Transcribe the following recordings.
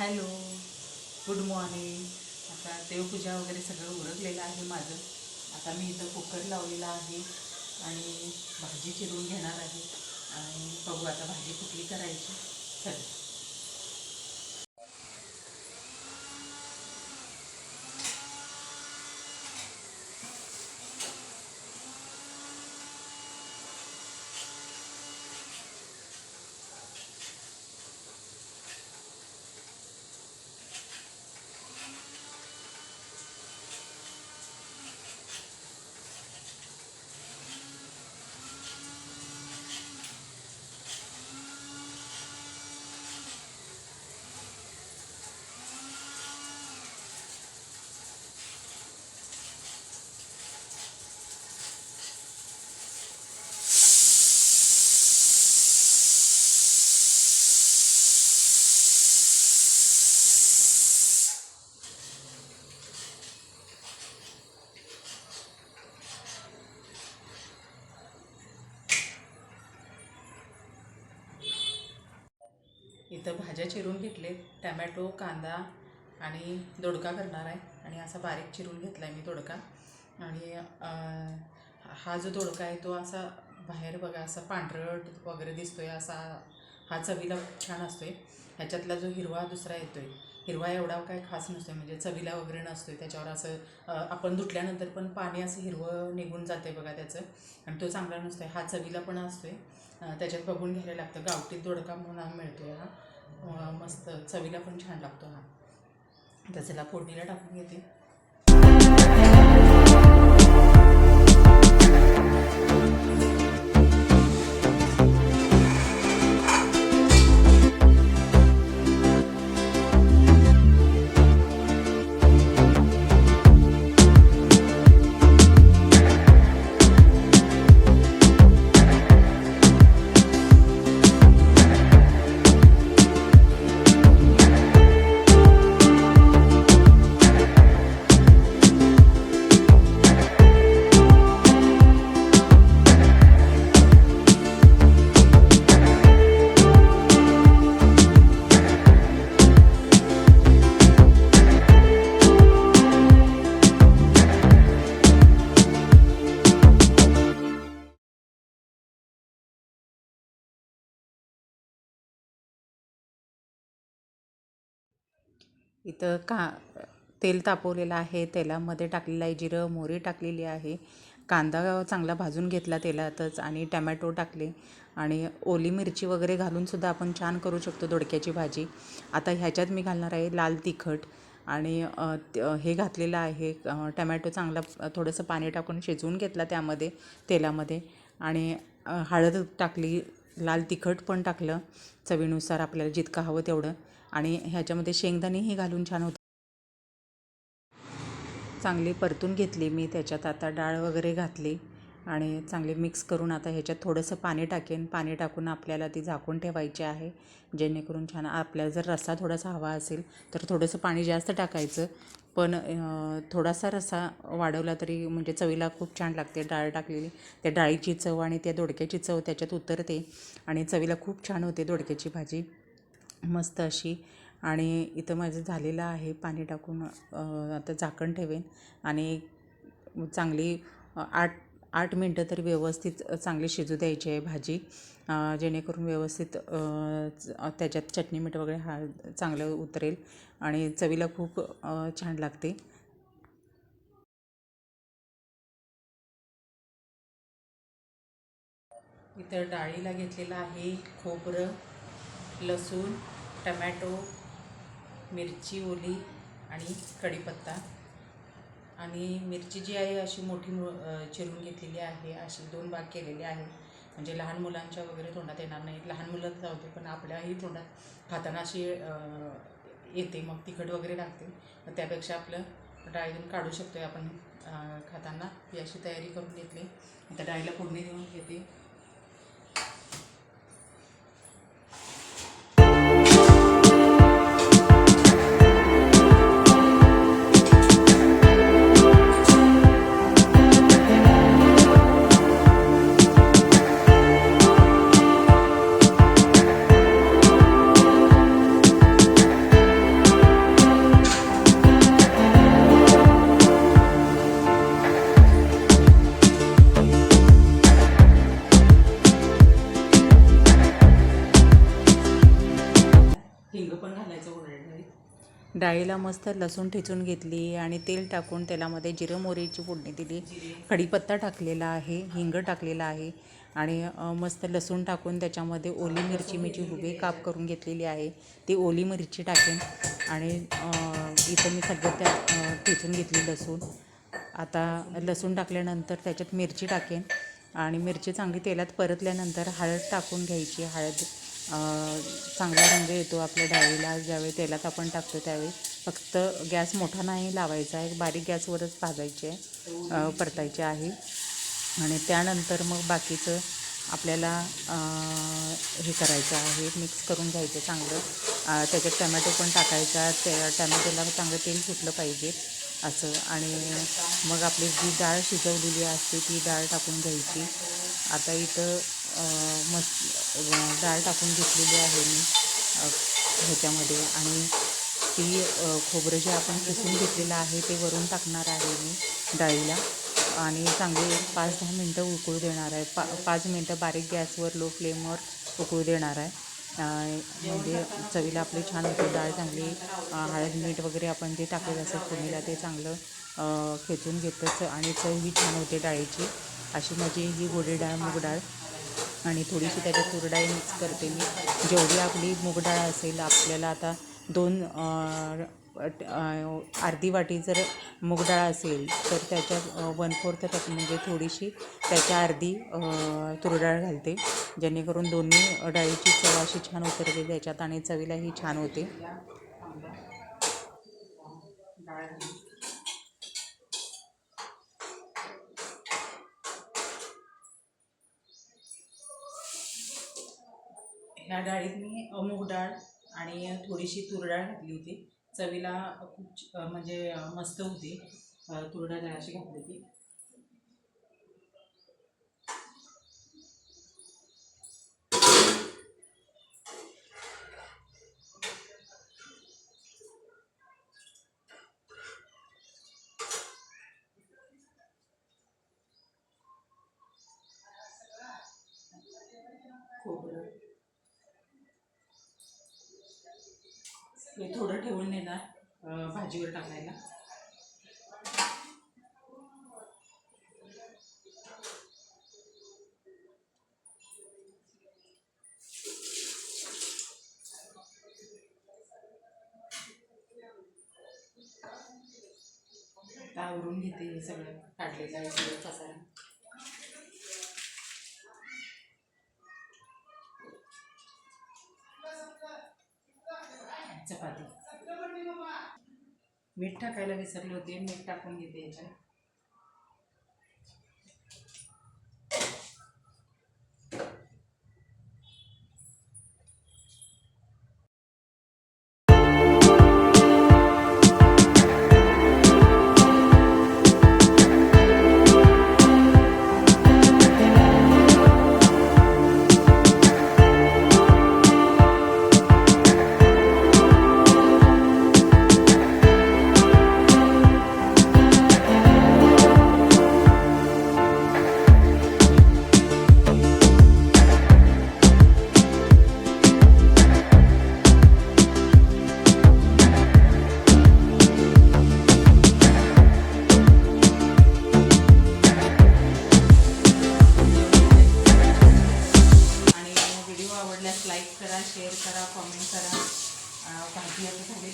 Hello good morning. आता देवपूजा वगैरे सगळं उरकलेलं आहे माझं. आता मी इथं कुकर लावलेला आहे आणि भाजी चिरून घेणार आहे. आणि बघू आता भाजी कुठली करायची. चल. इथं भाज्या चिरून घेतले टमॅटो कांदा आणि दोडका करणार आहे. आणि असा बारीक चिरून घेतला आहे मी दोडका. आणि हा जो दोडका आहे तो असा बाहेर बघा असा पांढरट वगैरे दिसतोय असा हा चवीला छान असतोय. ह्याच्यातला जो हिरवा दुसरा येतोय हिरवा एवढा काय खास नसतोय म्हणजे चवीला वगैरे नसतोय त्याच्यावर असं आपण धुतल्यानंतर पण पाणी असं हिरवं निघून जाते बघा त्याचं. आणि तो चांगला नसतोय हा चवीला पण असतोय. आहे त्याच्यात बघून घ्यायला लागतं गावठी दोडका म्हणून हा मिळतो हा. मस्त चवीला पण छान लागतो हा. त्याच्याला फोडणीला टाकून घेते. इथं का तेल तापवलेलं आहे तेलामध्ये टाकलेलं आहे जिरं मोहरी टाकलेली आहे. कांदा चांगला भाजून घेतला तेलातच आणि टमॅटो टाकले. आणि ओली मिरची वगैरे घालूनसुद्धा आपण छान करू शकतो दोडक्याची भाजी. आता ह्याच्यात मी घालणार आहे लाल तिखट आणि हे घातलेलं आहे. टॅमॅटो टमॅटो चांगला थोडंसं पाणी टाकून शिजवून घेतला त्यामध्ये तेलामध्ये. आणि हळद टाकली लाल तिखट पण टाकलं चवीनुसार आपल्याला जितकं हवं तेवढं. आणि ह्याच्यामध्ये शेंगदाणेही घालून छान होतं. चांगली परतून घेतली मी त्याच्यात. आता डाळ वगैरे घातली आणि चांगली मिक्स करून आता ह्याच्यात थोडंसं पाणी टाकेन. पाणी टाकून आपल्याला ती झाकून ठेवायची आहे. जेणेकरून छान आपल्याला जर रस्सा थोडासा हवा असेल तर थोडंसं पाणी जास्त टाकायचं. पण थोडासा रस्सा वाढवला तरी म्हणजे चवीला खूप छान लागते डाळ टाकलेली. त्या डाळीची चव आणि त्या दोडक्याची चव त्याच्यात उतरते आणि चवीला खूप छान होते दोडक्याची भाजी. मस्त अशी. आणि इथं माझं झालेलं आहे पाणी टाकून आता झाकण ठेवेन. आणि चांगली आठ आठ मिनटं तरी व्यवस्थित चांगली शिजू द्यायची आहे भाजी. जेणेकरून व्यवस्थित च- त्याच्यात चटणी मीठ वगैरे हा चांगलं उतरेल. आणि चवीला खूप छान लागते. इथं डाळीला घेतलेलं आहे खोबरं. लसूण टमॅटो मिरची ओली आणि कढीपत्ता. आणि मिरची जी आहे अशी मोठी चिरून घेतलेली आहे. अशी दोन भाग केलेले आहे. म्हणजे लहान मुलांच्या वगैरे तोंडात येणार नाही लहान मुलं जाऊ दे पण आपल्याही तोंडात खाताना अशी येते. मग तिखट वगैरे लागते. मग त्यापेक्षा आपलं डाळीतून काढू शकतो आहे आपण खाताना. ही अशी तयारी करून घेतली. आता डाळीला फोडणी देऊन घेते. डाळीला मस्त लसूण ठेचून घेतली आणि तेल टाकून तेलामध्ये जिरं मोहरीची फोडणी दिली. कढीपत्ता टाकलेला आहे हिंग टाकलेला आहे आणि मस्त लसूण टाकून त्याच्यामध्ये ओली मिरची मी जी उभे काप करून घेतलेली आहे. ती ओली मिरची टाकेन आणि इथं मी सगळं त्या ठेचून घेतली लसूण. आता लसूण टाकल्यानंतर त्याच्यात मिरची टाकेन आणि मिरची चांगली तेलात परतल्यानंतर हळद टाकून घ्यायची. हळद चांगला रंग येतो आपल्या डाळीला ज्यावेळी तेलात आपण टाकतो त्यावेळी. फक्त गॅस मोठा नाही लावायचा आहे बारीक गॅसवरच भाजायचे आहे परतायची परतायचे आहे. आणि त्यानंतर मग बाकीचं आपल्याला हे करायचं आहे मिक्स करून घ्यायचं चांगलं. त्याच्यात टमॅटो पण टाकायचा त्या टमॅटोला चांगलं तेल सुटलं पाहिजे असं. आणि मग आपली जी डाळ शिजवलेली असते ती डाळ टाकून घ्यायची. आता इथं अ, मस्त डाळ टाकून घेतलेली आहे मी ह्याच्यामध्ये. आणि ती खोबरं जे आपण किसून घेतलेलं आहे ते वरून टाकणार आहे मी डाळीला. आणि चांगले पाच दहा मिनटं उकळू देणार आहे. पा पाच मिनटं बारीक गॅसवर लो फ्लेमवर उकळू देणार आहे. म्हणजे चवीला आपली छान होते. डाळ चांगली हळद मीठ वगैरे आपण जे टाकलेलं असतं फोडणीला ते चांगलं खेचून घेतं आणि चवही छान होते डाळीची. अशी माझी ही गोडी डाळ मूग डाळ. आणि थोडीशी त्याच्यात तूर मिक्स करते मी. जेवढी आपली मूगडाळ असेल आपल्याला आता दोन अर्धी वाटी जर मूगडाळ असेल तर त्याच्यात वन फोर्थ म्हणजे थोडीशी त्याच्या अर्धी तुरडाळ घालते. जेणेकरून दोन्ही डाळीची चव अशी छान उतरते त्याच्यात आणि चवीलाही छान होते. ह्या डाळीत मी अ, मूग डाळ आणि थोडीशी तूर डाळ घातली होती. चवीला खूप म्हणजे मस्त होती. अ, तूर डाळ अशी घातली होती. हे थोडं ठेवून देणार भाजीवर टाकायला. आवरून घेते हे सगळं काढलेलं आहे सगळं पसारा चपाती मीठ टाकायला विसरले होते मीठ टाकून घेते याच्यात.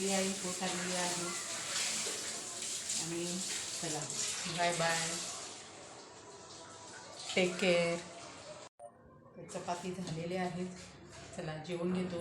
झालेली आहे पोट आलेली आहे आणि चला बाय बाय टेक केअर चपाती झालेल्या आहेत चला जेवून घेतो